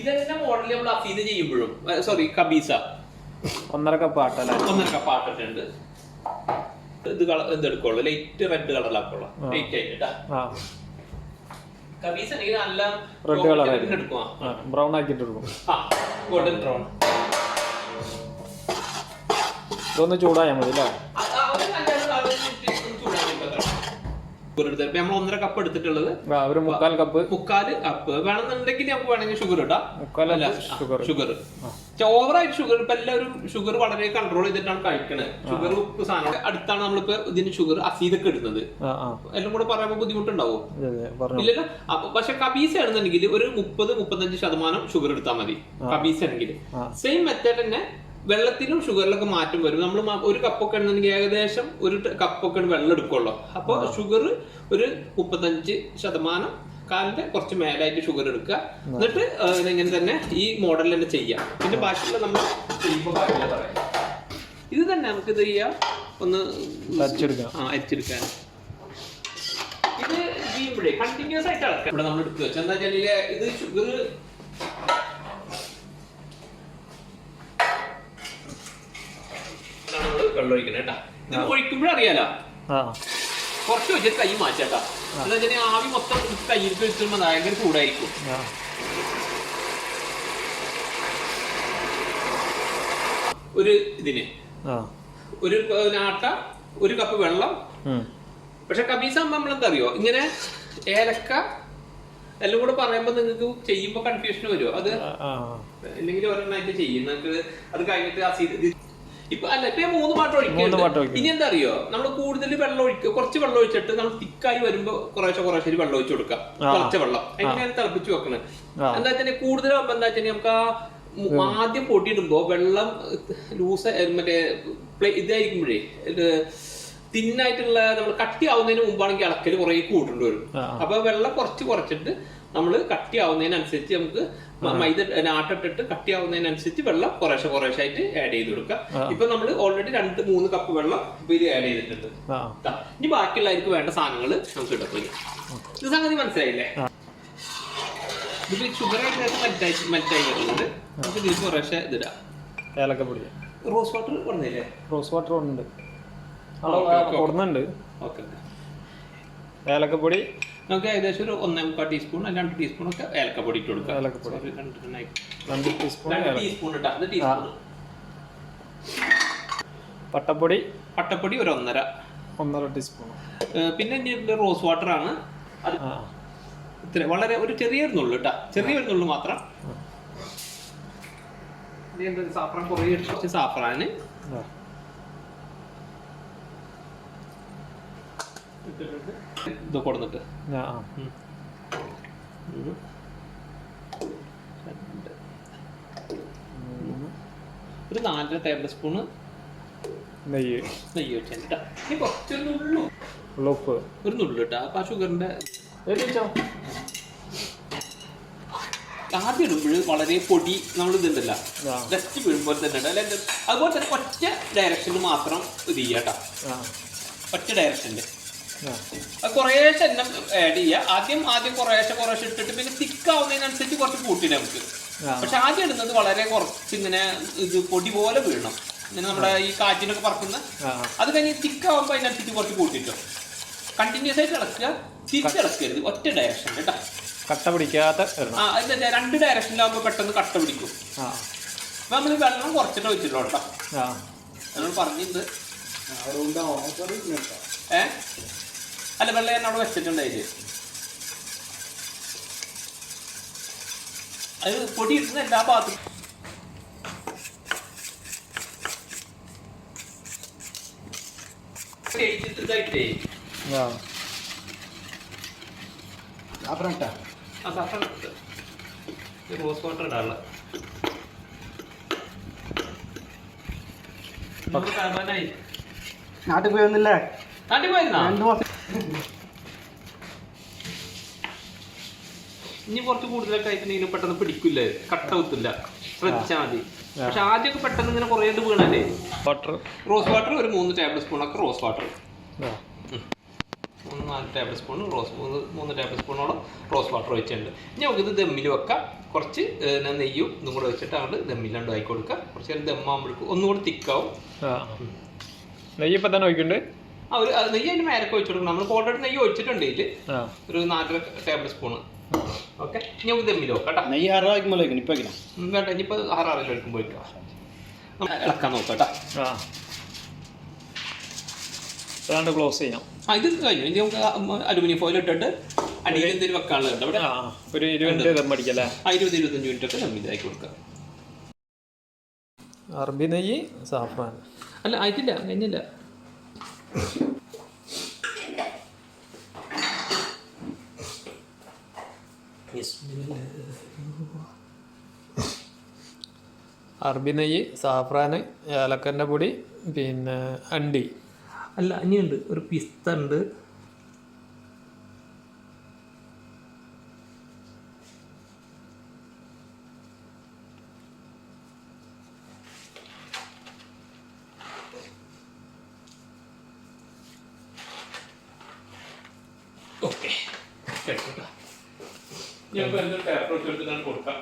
ഇതെന്നെ മോഡൽ നമ്മൾ അഫീദ് ചെയ്യുമ്പോഴും സോറി കബീസ ഒന്നര കപ്പ് ആട്ടല്ലേ? ഒന്നര കപ്പ് ആട്ടിട്ടുണ്ട്. ഇത് കളർ ഇത് എടുക്കുള്ളൂ. Light red കളറിലാക്കുള്ളൂ. ലൈറ്റ് ആയിട്ട് കബീസ് ആണെങ്കിൽ നല്ല റെഡ് കളർ എടുക്കും ബ്രൗൺ ആക്കിയിട്ട് എടുക്കും. ഗോൾഡൻ ബ്രൗൺ ഇതൊന്ന് ചൂടായാൽ മതി അല്ലേ നമ്മൾ ഒന്നര കപ്പ് എടുത്തിട്ടുള്ളത്. ഒരു മുക്കാൽ കപ്പ് മുക്കാൽ കപ്പ് വേണമെന്നുണ്ടെങ്കിൽ നമുക്ക് വേണമെങ്കിൽ ഷുഗർ ഇടാം. മുക്കാൽ ഷുഗർ ഷുഗർ ഓവറായിട്ട് ഷുഗർ ഇപ്പൊ എല്ലാവരും ഷുഗർ വളരെ കൺട്രോൾ ചെയ്തിട്ടാണ് കഴിക്കണത് ഷുഗർ ഉപ്പ് സാധനം. അടുത്താണ് നമ്മളിപ്പോ ഇതിന് ഷുഗർ അസീതൊക്കെ ഇടുന്നത്. എല്ലാം കൂടെ പറയുമ്പോൾ ബുദ്ധിമുട്ടുണ്ടാവോ. ഇല്ലല്ലോ. അപ്പൊ പക്ഷെ കബീസ് ആണെന്നുണ്ടെങ്കിൽ ഒരു മുപ്പത് മുപ്പത്തഞ്ച് ശതമാനം ഷുഗർ എടുത്താൽ മതി. കബീസ് ആണെങ്കിൽ. സെയിം മെത്തേഡ് തന്നെ വെള്ളത്തിലും ഷുഗറിലൊക്കെ മാറ്റം വരും. നമ്മൾ ഒരു കപ്പൊക്കെ ആണെന്നുണ്ടെങ്കിൽ ഏകദേശം ഒരു കപ്പൊക്കെ വെള്ളം എടുക്കുള്ളൂ അപ്പൊ ഷുഗർ ഒരു മുപ്പത്തഞ്ച് ശതമാനം കാലിന്റെ കുറച്ച് മേലായിട്ട് ഷുഗർ എടുക്കുക. എന്നിട്ട് ഇങ്ങനെ തന്നെ ഈ മോഡൽ തന്നെ ചെയ്യാം പിന്നെ ബാക്കിയുള്ള നമ്മൾ ഇത് തന്നെ നമുക്ക് ഇത് ചെയ്യാം. ഒന്ന് ആ അരിച്ചെടുക്കാൻ ഇത് ചെയ്യുമ്പോഴേ കണ്ടിന്യൂസ് ആയിട്ട് അളക്കാം. ഇവിടെ നമ്മൾ എടുക്കുക എന്താ വെച്ചാൽ ഇത് ഷുഗർ വെള്ളം ഒഴിക്കണം കേട്ടാ ഇത് ഒഴിക്കുമ്പോഴും അറിയാലോ? കുറച്ച് വെച്ചിട്ട് കൈ മാറ്റാട്ടാ. എന്താ വെച്ചാൽ ആവി മൊത്തം കയ്യിൽ വെച്ചിട്ടുമ്പോൾ ഭയങ്കര ചൂടായിരിക്കും. ഒരു ഇതിന്. ഒരു ആട്ട ഒരു കപ്പ് വെള്ളം. പക്ഷെ കബീസ നമ്മൾ എന്താ അറിയോ ഇങ്ങനെ ഏലക്ക എല്ലാം കൂടെ പറയുമ്പോ നിങ്ങൾക്ക് ചെയ്യുമ്പോ കൺഫ്യൂഷൻ വരുമോ അത് അല്ലെങ്കിൽ ഒരെണ്ണമായിട്ട് ചെയ്യും. നിങ്ങൾക്ക് അത് കഴിഞ്ഞിട്ട് ആ ഇപ്പൊ അല്ല ഇപ്പൊ മൂന്ന് പാട്ട് ഒഴിക്കുന്നുണ്ട് ഒഴിക്കും. ഇനി എന്താ അറിയോ നമ്മൾ കൂടുതൽ വെള്ളം ഒഴിക്കുക കുറച്ച് വെള്ളം ഒഴിച്ചിട്ട് നമ്മൾ തിക്കായി വരുമ്പോ കുറേശ്ശെ കുറേശ്ശെ വെള്ളം ഒഴിച്ചു കൊടുക്കാം. കുറച്ച് വെള്ളം. എങ്ങനെയാണ് തിളപ്പിച്ചു വെക്കണത് ആ. എന്താ വെച്ചാൽ കൂടുതലാകുമ്പോ എന്താ വെച്ചാൽ നമുക്ക് ആ ആദ്യം പൊട്ടിയിടുമ്പോ വെള്ളം ലൂസ് മറ്റേ ഇതായിരിക്കുമ്പോഴേ ഇത് തിന്നായിട്ടുള്ള നമ്മൾ കട്ടിയാവുന്നതിന് മുമ്പാണെങ്കിൽ ഇളക്കൽ കുറെ കൂട്ടേണ്ടി വരും. അപ്പൊ വെള്ളം കുറച്ച് കുറച്ചിട്ട് നമ്മൾ കട്ടിയാവുന്നതിനനുസരിച്ച് നമുക്ക് മൈദ ആട്ടിട്ടിട്ട് കട്ടിയാവുന്നതിനനുസരിച്ച് വെള്ളം കുറേശ്ശെ കുറേശ്ശെ ആയിട്ട് ആഡ് ചെയ്ത് കൊടുക്കാം ഇപ്പൊ നമ്മൾ ഓൾറെഡി രണ്ട് മൂന്ന് കപ്പ് വെള്ളം ഇപ്പൊ ഇത് ആഡ് ചെയ്തിട്ടുണ്ട്. ഇനി ബാക്കിയുള്ളവർക്ക് വേണ്ട സാധനങ്ങൾ നമുക്ക് ഇടാം ഇതിൽ. ഇത് സംഗതി മനസ്സിലായില്ലേ? ഇതിൽ ഷുഗർ ആയിട്ട് മറ്റായി മറ്റായി വരുന്നത് നമുക്ക് ഇതിൽ കുറേശ്ശെ ഇതിടാം ഏലക്കപ്പൊടി. റോസ് വാട്ടർ പറഞ്ഞില്ലേ? റോസ് വാട്ടർ ഉണ്ട്. കൊടുന്നുണ്ട് ഏലക്കപ്പൊടി നമുക്ക് ഏകദേശം ഒരു ഒന്നേ മുക്കാൽ ടീസ്പൂൺ രണ്ട് ടീസ്പൂൺ ഒക്കെ ഏലക്കപ്പൊടി ഇട്ട് കൊടുക്കാം. ഏലക്കപ്പൊടി. രണ്ട് ടീസ്പൂൺ ടീസ്പൂൺ ഇട്ടാ അത് ടീസ്പൂൺ പട്ടപ്പൊടി? പട്ടപ്പൊടി ഒരു ഒന്നര. ഒന്നര ടീസ്പൂൺ പിന്നെ റോസ് വാട്ടർ ആണ്. ഇത്ര വളരെ ഒരു ചെറിയൊരു നുള്ളു ചെറിയ ചെറിയൊരു നുള്ളു മാത്രം. സാഫ്രാൻ കുറേ സാഫ്രാന് ആ. ഇത് കൊടുത്തിട്ട് ഒരു നാലര ടേബിൾ സ്പൂണ് നെയ്യ്. നെയ്യ് വെച്ചിട്ടാ ഇനി കുറച്ചൊരു നുള്ളു ഉപ്പ്. ഒരു നുള്ളു കേട്ടോ അപ്പൊ ആ ഏറ്റിച്ചോ ആദ്യം ഇടുമ്പോൾ വളരെ പൊടി നമ്മൾ ഇതുണ്ടല്ല. ജസ്റ്റ് വീഴുമ്പോൾ തന്നെ ഉണ്ട്. അല്ല ഇത് അതുപോലെ തന്നെ ഒറ്റ ഡയറക്ഷനിൽ മാത്രം ഇത് ചെയ്യാട്ടോ ആ. ഒറ്റ ഡയറക്ഷനിൽ അത് കുറേശ്ശെ എണ്ണം ആഡ് ചെയ്യുക ആദ്യം ആദ്യം കുറേശ്ശെ കുറേശ്ശെ ഇട്ടിട്ട് പിന്നെ തിക്കാവുന്നതിനനുസരിച്ച് കുറച്ച് കൂട്ടി നമുക്ക്. പക്ഷെ ആദ്യം ഇടുന്നത് വളരെ കുറച്ച് ഇങ്ങനെ ഇത് പൊടി പോലെ വീഴണം. ഇങ്ങനെ നമ്മുടെ ഈ കാറ്റിനൊക്കെ പറക്കുന്ന. അത് കഴിഞ്ഞ് തിക്കാവുമ്പോൾ അതിനനുസരിച്ച് കുറച്ച് കൂട്ടിട്ടോ കണ്ടിന്യൂസ് ആയിട്ട് ഇളക്കുക. തിരിച്ചിളക്കരുത് ഒറ്റ ഡയറക്ഷൻ കേട്ടോ കട്ട പിടിക്കാത്ത ആ എന്താ രണ്ട് ഡയറക്ഷനിലാകുമ്പോൾ പെട്ടെന്ന് കട്ട പിടിക്കും. ആ. അപ്പൊ നമ്മൾ വെള്ളം കുറച്ചിട്ട് വെച്ചിട്ടുള്ളൂ കേട്ടോ. ആ. നമ്മൾ പറഞ്ഞിട്ടുണ്ട്. ഏ? അല്ല വെള്ളം ഞാൻ അവിടെ വെച്ചിട്ടുണ്ടായില്ലേ അത് പൊടി ഇട്ടുന്ന എല്ലാ ഭാഗത്തും. ഇതായിട്ടേ. ആ. ആ സാഫ്രാൻ ഇട്ട്. ഈ റോസ് വാട്ടർ ഇടാനുള്ള. നാട്ടിൽ പോയി വന്നില്ലേ നാട്ടിൽ പോയിരുന്നോ? രണ്ടു മാസം ഇനി കുറച്ച് കൂടുതലൊക്കെ ആയിട്ടുണ്ടെങ്കിൽ പെട്ടെന്ന് പിടിക്കില്ല? കട്ട കുത്തില്ല ശ്രദ്ധിച്ചാൽ മതി. പക്ഷെ ആദ്യമൊക്കെ പെട്ടെന്ന് ഇങ്ങനെ കുറേ വീണല്ലേ? വാട്ടർ റോസ് വാട്ടർ ഒരു മൂന്ന് ടേബിൾ സ്പൂൺ ഒക്കെ റോസ് വാട്ടർ മൂന്ന് നാല് ടേബിൾ സ്പൂൺ റോസ് മൂന്ന് മൂന്ന് ടേബിൾ സ്പൂണോളം റോസ് വാട്ടർ ഒഴിച്ചിട്ടുണ്ട്. ഇനി നമുക്ക് നമുക്കിത് ദമ്മിൽ വെക്കാം. കുറച്ച് നെയ്യും ഇതും കൂടെ വെച്ചിട്ട് അങ്ങോട്ട് ദമ്മിലാണ്ട് ആക്കി കൊടുക്കാം കുറച്ച് നേരം ദമ്മാകുമ്പോഴേക്കും ഒന്നുകൂടി തിക്കാവും നെയ്യ് ഇപ്പം തന്നെ ഒഴിക്കുന്നുണ്ട്? ആ ഒരു നെയ്യ് അതിന് മേലൊക്കെ ഒഴിച്ചു കൊടുക്കണം. നമ്മൾ ഓൾറെഡി നെയ്യ് ഒഴിച്ചിട്ടുണ്ട് ഇതിൽ ആ. ഒരു നാലര ടേബിൾ സ്പൂണ് ഓക്കെ. ഇനി നമുക്ക് വെക്കാം കേട്ടോ. നെയ്യ് ആറാക്കുമ്പോൾ വെക്കണം ഇപ്പം വെക്കണം ഉം, വേണ്ട ഇനിയിപ്പോൾ എടുക്കുമ്പോൾ വയ്ക്കാം ഇളക്കാൻ നോക്കാം കേട്ടോ. ആ. അതാണ്ട് ക്ലോസ് ചെയ്യാം. ആ ഇത് കഴിഞ്ഞു. ഇനി നമുക്ക് അലുമിനിയം ഫോയിൽ ഇട്ടിട്ട് അടിയിൽ എന്തെങ്കിലും വെക്കാനുള്ളത് അവിടെ ആ ഒരു ഇരുപത് ദം അടിക്കല്ലേ? ആ ഇരുപത് ഇരുപത്തഞ്ച് മിനിറ്റ് ഒക്കെ നമ്മൾ ഇതാക്കി കൊടുക്കാം. അറബി നെയ്യ് സാഫ്രാൻ. അല്ല ആയിട്ടില്ല കഴിഞ്ഞില്ല. അറബി നെയ്യ് സാഫ്രാന് ഏലക്കന്റെ പൊടി പിന്നെ അണ്ടി. അല്ല അനിയുണ്ട്. ഒരു പിസ്ത ഉണ്ട് ഓക്കെ ഞങ്ങൾക്ക് എന്തൊരു പേപ്പർ എടുത്തിട്ടാണ് കൊടുക്കാം?